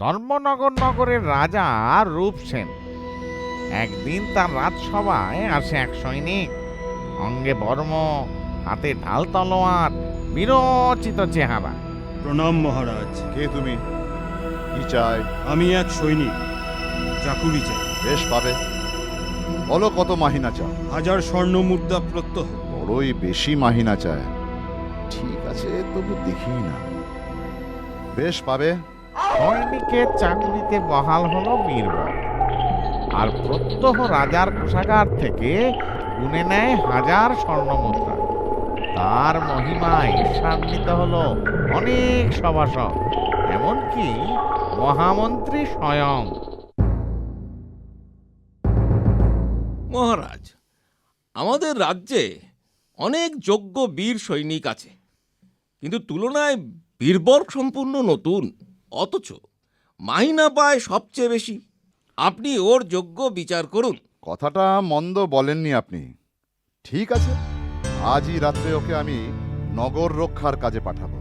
ধর্মনগর নগরের রাজা রূপসেন একদিন তার রাজসভায় আসে এক সৈনিক। অঙ্গে বর্ম হাতে ঢাল তলোয়ার বিরচিত চেহারা। প্রণাম মহারাজ। কে তুমি? কি চাই? আমি এক সৈনিক চাকুরি চাই। বেশ পাবে। বলো কত মাহিনা চাও? হাজার স্বর্ণ মুদ্রা প্রত্যহ। বড়ই বেশি মাহিনা চায়। ঠিক আছে তবু দেখি না। বেশ পাবে। সৈনিকের চাকরিতে বহাল হলো বীরবল। আর প্রত্যহ রাজার কোষাগার থেকে গুনে নেয় হাজার স্বর্ণমুদ্রা। তার মহিমায় ঈর্ষান্বিত হলো অনেক সভাসদ, এমনকি মহামন্ত্রী স্বয়ং। মহারাজ, আমাদের রাজ্যে অনেক যোগ্য বীর সৈনিক আছে, কিন্তু তুলনায় বীরবর সম্পূর্ণ নতুন। অথচ মাহিনা পায় সবচেয়ে বেশি। আপনি ওর যোগ্য বিচার করুন। কথাটা মন্দ বলেননি আপনি। ঠিক আছে আজই রাত্রে ওকে আমি নগর রক্ষার কাজে পাঠাবো।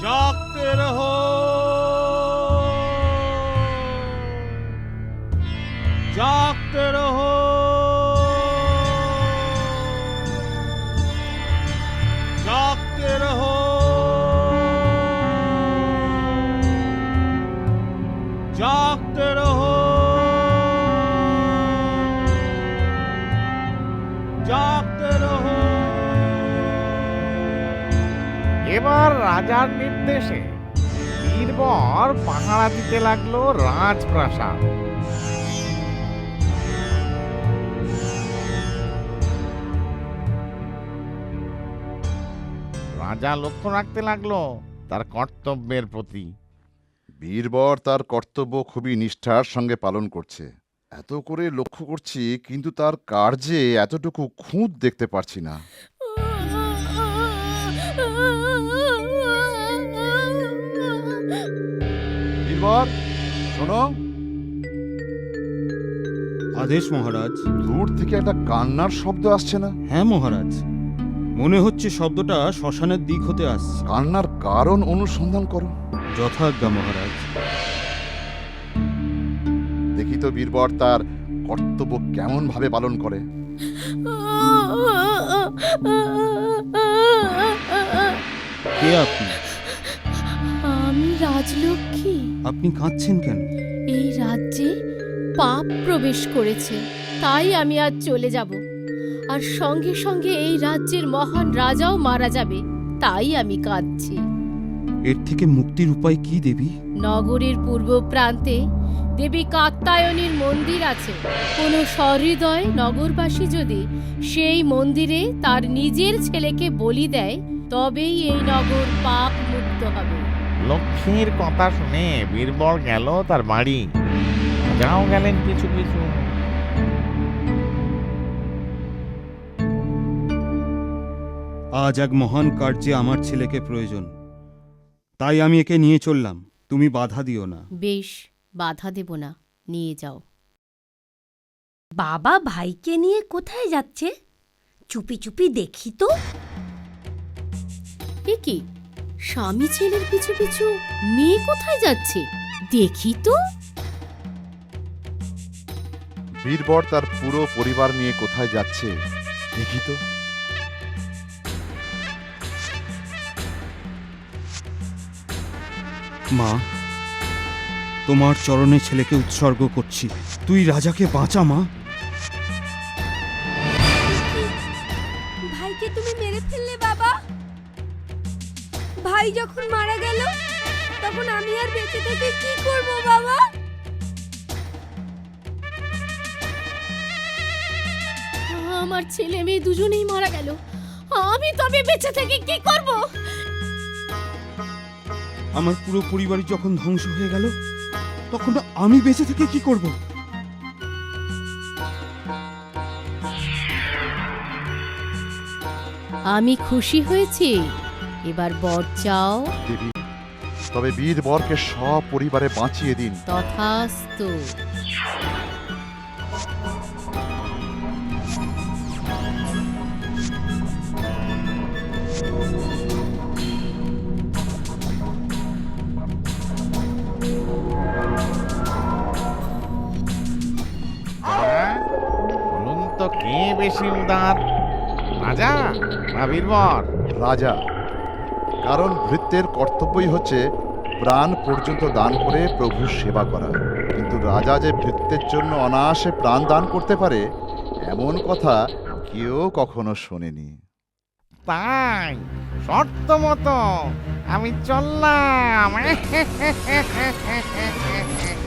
জাগতে রহো। এবার রাজার নির্দেশে বীরবর পাহারা দিতে লাগল রাজপ্রাসাদ। রাজা লক্ষ্য রাখতে লাগল তার কর্তব্যের প্রতি। বীরবর তার কর্তব্য খুবই নিষ্ঠার সঙ্গে পালন করছে। এত করে লক্ষ্য করছি কিন্তু তার কার্যে এতটুকু খুঁত দেখতে পারছি না। বীরবর শোনো। আদেশ মহারাজ। দূর থেকে একটা কান্নার শব্দ আসছে না? হ্যাঁ মহারাজ। মনে হচ্ছে শব্দটা শ্মশানের দিক হতে আসছে। কান্নার কারণ অনুসন্ধান করো। যথাজ্ঞা মহারাজ। দেখি তো বীরবর তার কর্তব্য কেমন ভাবে পালন করে। কে আপনি? রাজলক্ষ্মী? আপনি কাঁদছেন কেন? এই রাজ্যে পাপ প্রবেশ করেছে তাই আমি আজ চলে যাব। আর সঙ্গে সঙ্গে এই রাজ্যের মহান রাজাও মারা যাবে তাই আমি কাঁদছি। এর থেকে মুক্তির উপায় কি দেবী? নগরের পূর্ব প্রান্তে দেবী কাত্তায়নীর মন্দির আছে। কোনো সহৃদয় নগরবাসী যদি সেই মন্দিরে তার নিজের ছেলেকে বলি দেয় তবেই এই নগর পাপ মুক্ত হবে। লক্ষ্মীর কথা শুনে বীরবর গেল তার বাড়ি। যাও গেলেন কিছু কিছু। আজ এক মহান কার্যে আমার ছেলেকে প্রয়োজন। তাই আমি একে নিয়ে চললাম। তুমি বাধা দিও না। বেশ বাধা দেব না। নিয়ে যাও। বাবা ভাইকে নিয়ে কোথায় যাচ্ছে? চুপি চুপি দেখি তো। এ কি? স্বামী ছেলের পিছু পিছু মেয়ে কোথায় যাচ্ছে? দেখি তো। বীরবর তার পুরো পরিবার নিয়ে কোথায় যাচ্ছে দেখি তো। মা তোমার চরণে ছেলেকে উৎসর্গ করছি। তুই রাজাকে বাঁচা মা। ভাইকে তুমি মেরে ফেললে বাবা। ভাই যখন মারা গেল তখন আমি আর বেঁচে থেকে কি করব বাবা? আমার ছেলে মেয়ে দুজনেই মারা গেল। আমি তবে বেঁচে থেকে কি করব? আমার পুরো পরিবার যখন ধ্বংস হয়ে গেল তখন আমি বেঁচে থেকে কি করব? আমি খুশি হয়েছি। এবার বর চাও। দেবী তবে বীর বরকে সপরিবারে বাঁচিয়ে দিন। তথাস্তু। কে বেশি উদার? রাজা না বীরবর? রাজা। কারণ ভৃত্যের কর্তব্যই হচ্ছে প্রাণ পর্যন্ত দান করে প্রভুর সেবা করা। কিন্তু রাজা যে ভৃত্যের জন্য অনায়াসে প্রাণ দান করতে পারে, এমন কথা কেউ কখনো শোনেনি। তাই, শর্ত মতো আমি চললাম।